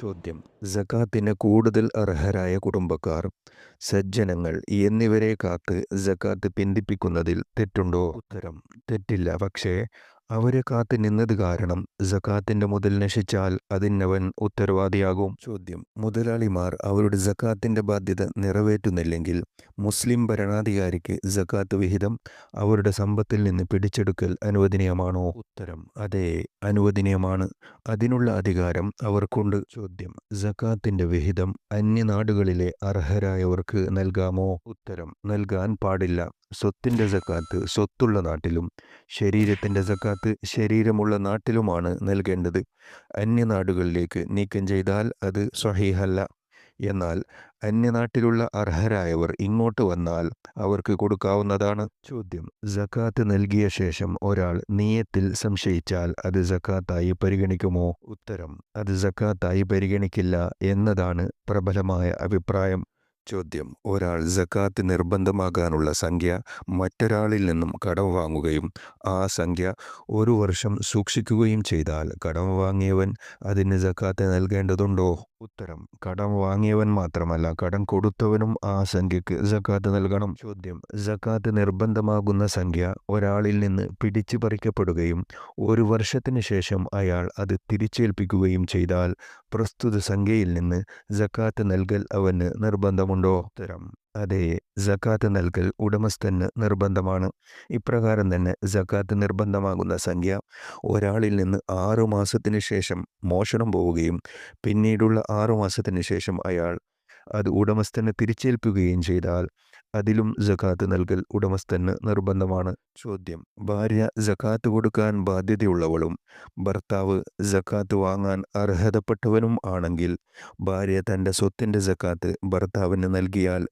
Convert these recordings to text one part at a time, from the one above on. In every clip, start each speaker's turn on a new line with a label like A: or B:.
A: ചോദ്യം. ജക്കാത്തിന് കൂടുതൽ അർഹരായ കുടുംബക്കാർ സജ്ജനങ്ങൾ എന്നിവരെ കാത്ത് ജക്കാത്ത് പിന്തിപ്പിക്കുന്നതിൽ തെറ്റുണ്ടോ? ഉത്തരം തെറ്റില്ല. പക്ഷേ അവരെ കാത്തു നിന്നത് കാരണം ജക്കാത്തിന്റെ മുതൽ നശിച്ചാൽ അതിനവൻ ഉത്തരവാദിയാകും. ചോദ്യം. മുതലാളിമാർ അവരുടെ ജക്കാത്തിന്റെ ബാധ്യത നിറവേറ്റുന്നില്ലെങ്കിൽ മുസ്ലിം ഭരണാധികാരിക്ക് ജക്കാത്ത് വിഹിതം അവരുടെ സമ്പത്തിൽ നിന്ന് പിടിച്ചെടുക്കൽ അനുവദനീയമാണോ? ഉത്തരം. അതെ അനുവദനീയമാണ്. അതിനുള്ള അധികാരം അവർക്കുണ്ട്. ചോദ്യം. ജക്കാത്തിന്റെ വിഹിതം അന്യനാടുകളിലെ അർഹരായവർക്ക് നൽകാമോ? ഉത്തരം. നൽകാൻ പാടില്ല. സ്വത്തിന്റെ സക്കാത്ത് സ്വത്തുള്ള നാട്ടിലും ശരീരത്തിന്റെ സക്കാത്ത് ശരീരമുള്ള നാട്ടിലുമാണ് നൽകേണ്ടത്. അന്യനാടുകളിലേക്ക് നീക്കം ചെയ്താൽ അത് സ്വഹീഹല്ല. എന്നാൽ അന്യനാട്ടിലുള്ള അർഹരായവർ ഇങ്ങോട്ട് വന്നാൽ അവർക്ക് കൊടുക്കാവുന്നതാണ്. ചോദ്യം. സക്കാത്ത് നൽകിയ ശേഷം ഒരാൾ നീയത്തിൽ സംശയിച്ചാൽ അത് സക്കാത്തായി പരിഗണിക്കുമോ? ഉത്തരം. അത് സക്കാത്തായി പരിഗണിക്കില്ല എന്നതാണ് പ്രബലമായ അഭിപ്രായം. ചോദ്യം. ഒരാൾ ജക്കാത്ത് നിർബന്ധമാകാനുള്ള സംഖ്യ മറ്റൊരാളിൽ നിന്നും കടം വാങ്ങുകയും ആ സംഖ്യ ഒരു വർഷം സൂക്ഷിക്കുകയും ചെയ്താൽ കടം വാങ്ങിയവൻ അതിന് ജക്കാത്ത് നൽകേണ്ടതുണ്ടോ? ഉത്തരം. കടം വാങ്ങിയവൻ മാത്രമല്ല കടം കൊടുത്തവനും ആ സംഖ്യക്ക് ജക്കാത്ത് നൽകണം. ചോദ്യം. ജക്കാത്ത് നിർബന്ധമാകുന്ന സംഖ്യ ഒരാളിൽ നിന്ന് പിടിച്ചു പറിക്കപ്പെടുകയും ഒരു വർഷത്തിന് ശേഷം അയാൾ അത് തിരിച്ചേൽപ്പിക്കുകയും ചെയ്താൽ പ്രസ്തുത സംഖ്യയിൽ നിന്ന് ജക്കാത്ത് നൽകൽ അവന് നിർബന്ധമുണ്ടോ? ഉത്തരം. അതെ ജക്കാത്ത് നൽകൽ ഉടമസ്ഥന് നിർബന്ധമാണ്. ഇപ്രകാരം തന്നെ ജക്കാത്ത് നിർബന്ധമാകുന്ന സംഖ്യ ഒരാളിൽ നിന്ന് ആറു മാസത്തിന് ശേഷം മോഷണം പോവുകയും പിന്നീടുള്ള ആറു മാസത്തിന് ശേഷം അയാൾ അത് ഉടമസ്ഥന് തിരിച്ചേൽപ്പിക്കുകയും ചെയ്താൽ അതിലും ജക്കാത്ത് നൽകൽ ഉടമസ്ഥന് നിർബന്ധമാണ്. ചോദ്യം. ഭാര്യ ജക്കാത്ത് കൊടുക്കാൻ ബാധ്യതയുള്ളവളും ഭർത്താവ് ജക്കാത്ത് വാങ്ങാൻ അർഹതപ്പെട്ടവനും ആണെങ്കിൽ ഭാര്യ തന്റെ സ്വത്തിന്റെ ജക്കാത്ത് ഭർത്താവിന് നൽകിയാൽ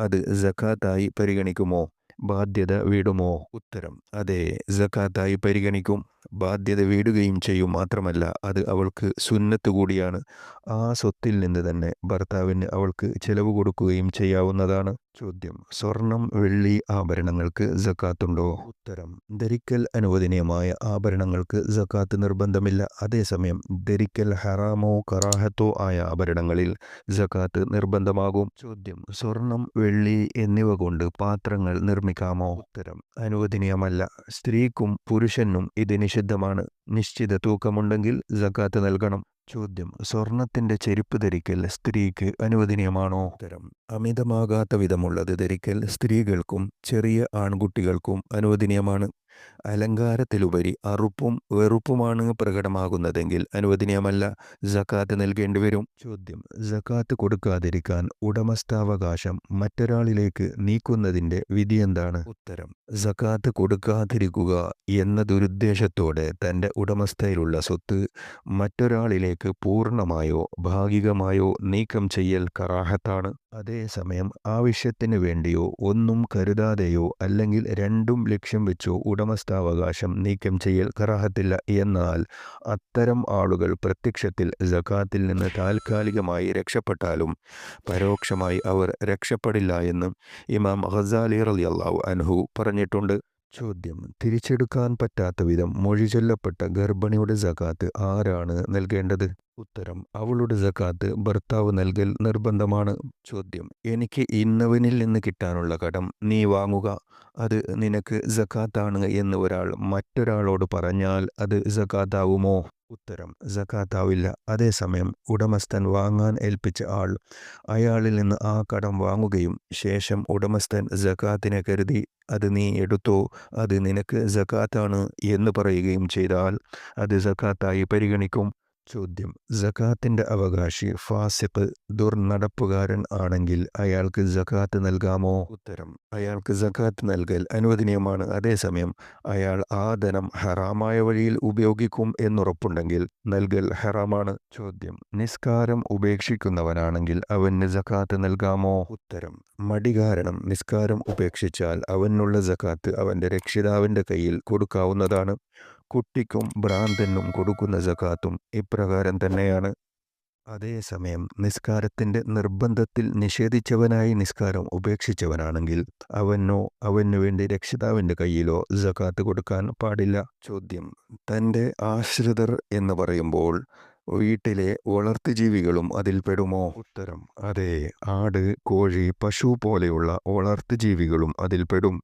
A: അത് ജക്കാത്തായി പരിഗണിക്കുമോ? ബാധ്യത വീടുമോ? ഉത്തരം. അതെ ജക്കാത്തായി പരിഗണിക്കും. ബാധ്യത വീടുകയും ചെയ്യും മാത്രമല്ല അത് അവൾക്ക് സുന്നത്ത് കൂടിയാണ്. ആ സ്വത്തിൽ നിന്ന് തന്നെ ഭർത്താവിന് അവൾക്ക് ചെലവ് കൊടുക്കുകയും ചെയ്യാവുന്നതാണ്. ചോദ്യം. സ്വർണം വെള്ളി ആഭരണങ്ങൾക്ക് ജക്കാത്തുണ്ടോ ഉത്തരം. ധരിക്കൽ അനുവദനീയമായ ആഭരണങ്ങൾക്ക് ജക്കാത്ത് നിർബന്ധമില്ല. അതേസമയം ധരിക്കൽ ഹറാമോ കറാഹത്തോ ആയ ആഭരണങ്ങളിൽ ജക്കാത്ത് നിർബന്ധമാകും. ചോദ്യം. സ്വർണം വെള്ളി എന്നിവ കൊണ്ട് പാത്രങ്ങൾ നിർമ്മിക്കാമോ? ഉത്തരം. അനുവദനീയമല്ല. സ്ത്രീക്കും പുരുഷനും ഇത് നിഷിദ്ധമാണ് നിശ്ചിത തൂക്കമുണ്ടെങ്കിൽ ജക്കാത്ത് നൽകണം. ചോദ്യം. സ്വർണത്തിന്റെ ചെരുപ്പ് ധരിക്കൽ സ്ത്രീക്ക് അനുവദനീയമാണോ? ഉത്തരം. അമിതമാകാത്ത വിധമുള്ളത് ധരിക്കൽ സ്ത്രീകൾക്കും ചെറിയ ആൺകുട്ടികൾക്കും അനുവദനീയമാണ്. അലങ്കാരത്തിലുപരി അറുപ്പും വെറുപ്പുമാണ് പ്രകടമാകുന്നതെങ്കിൽ അനുവദനീയമല്ല. ജക്കാത്ത് നൽകേണ്ടി വരും. ചോദ്യം. ജക്കാത്ത് കൊടുക്കാതിരിക്കാൻ ഉടമസ്ഥാവകാശം മറ്റൊരാളിലേക്ക് നീക്കുന്നതിന്റെ വിധി എന്താണ്? ഉത്തരം. ജക്കാത്ത് കൊടുക്കാതിരിക്കുക എന്ന ദുരുദ്ദേശത്തോടെ തന്റെ ഉടമസ്ഥയിലുള്ള സ്വത്ത് മറ്റൊരാളിലേക്ക് പൂർണമായോ ഭാഗികമായോ നീക്കം ചെയ്യൽ കറാഹത്താണ്. അതേസമയം ആവശ്യത്തിന് വേണ്ടിയോ ഒന്നും കരുതാതെയോ അല്ലെങ്കിൽ രണ്ടും ലക്ഷ്യം വെച്ചോ ഉടമസ്ഥാവകാശം നീക്കം ചെയ്യൽ കറാഹത്തില്ല എന്നാൽ അത്തരം ആളുകൾ പ്രത്യക്ഷത്തിൽ ജക്കാത്തിൽ നിന്ന് താൽക്കാലികമായി രക്ഷപ്പെട്ടാലും പരോക്ഷമായി അവർ രക്ഷപ്പെടില്ല എന്നും ഇമാം ഖസാലി റളിയല്ലാഹു അൻഹു പറഞ്ഞിട്ടുണ്ട്. ചോദ്യം. തിരിച്ചെടുക്കാൻ പറ്റാത്ത വിധം മൊഴി ചൊല്ലപ്പെട്ട ഗർഭിണിയുടെ ജക്കാത്ത് ആരാണ് നൽകേണ്ടത്? ഉത്തരം അവളുടെ ജക്കാത്ത് ഭർത്താവ് നൽകൽ നിർബന്ധമാണ്. ചോദ്യം എനിക്ക് ഇന്നവനിൽ നിന്ന് കിട്ടാനുള്ള കടം നീ വാങ്ങുക. അത് നിനക്ക് ജക്കാത്താണ് എന്ന് ഒരാൾ മറ്റൊരാളോട് പറഞ്ഞാൽ അത് ജക്കാത്താവുമോ ഉത്തരം. ജക്കാത്താവില്ല. അതേസമയം ഉടമസ്ഥൻ വാങ്ങാൻ ഏൽപ്പിച്ച ആൾ അയാളിൽ നിന്ന് ആ കടം വാങ്ങുകയും ശേഷം ഉടമസ്ഥൻ ജക്കാത്തിനെ കരുതി അത് നീ എടുത്തോ? അത് നിനക്ക് ജക്കാത്താണ് എന്ന് പറയുകയും ചെയ്താൽ അത് ജക്കാത്തായി പരിഗണിക്കും. ചോദ്യം. ജക്കാത്തിന്റെ അവകാശി ഫാസിഖ് ദുർനടപ്പുകാരൻ ആണെങ്കിൽ അയാൾക്ക് ജക്കാത്ത് നൽകാമോ? ഉത്തരം. അയാൾക്ക് ജക്കാത്ത് നൽകൽ അനുവദനീയമാണ്. അതേസമയം അയാൾ ആ ധനം ഹറാമായ വഴിയിൽ ഉപയോഗിക്കും എന്നുറപ്പുണ്ടെങ്കിൽ നൽകൽ ഹറാമാണ്. ചോദ്യം. നിസ്കാരം ഉപേക്ഷിക്കുന്നവനാണെങ്കിൽ അവന് ജക്കാത്ത് നൽകാമോ? ഉത്തരം. മടി കാരണം നിസ്കാരം ഉപേക്ഷിച്ചാൽ അവനുള്ള ജക്കാത്ത് അവന്റെ രക്ഷിതാവിന്റെ കയ്യിൽ കൊടുക്കാവുന്നതാണ്. കുട്ടിക്കും ഭ്രാന്തനും കൊടുക്കുന്ന ജക്കാത്തും ഇപ്രകാരം തന്നെയാണ്. അതേസമയം നിസ്കാരത്തിന്റെ നിർബന്ധത്തിൽ നിഷേധിച്ചവനായി നിസ്കാരം ഉപേക്ഷിച്ചവനാണെങ്കിൽ അവനോ അവനു വേണ്ടി രക്ഷിതാവിന്റെ കയ്യിലോ ജക്കാത്ത് കൊടുക്കാൻ പാടില്ല. ചോദ്യം. തന്റെ ആശ്രിതർ എന്ന് പറയുമ്പോൾ വീട്ടിലെ വളർത്തുജീവികളും അതിൽ അതിൽപ്പെടുമോ ഉത്തരം. അതെ. ആട് കോഴി പശു പോലെയുള്ള വളർത്തുജീവികളും അതിൽപ്പെടും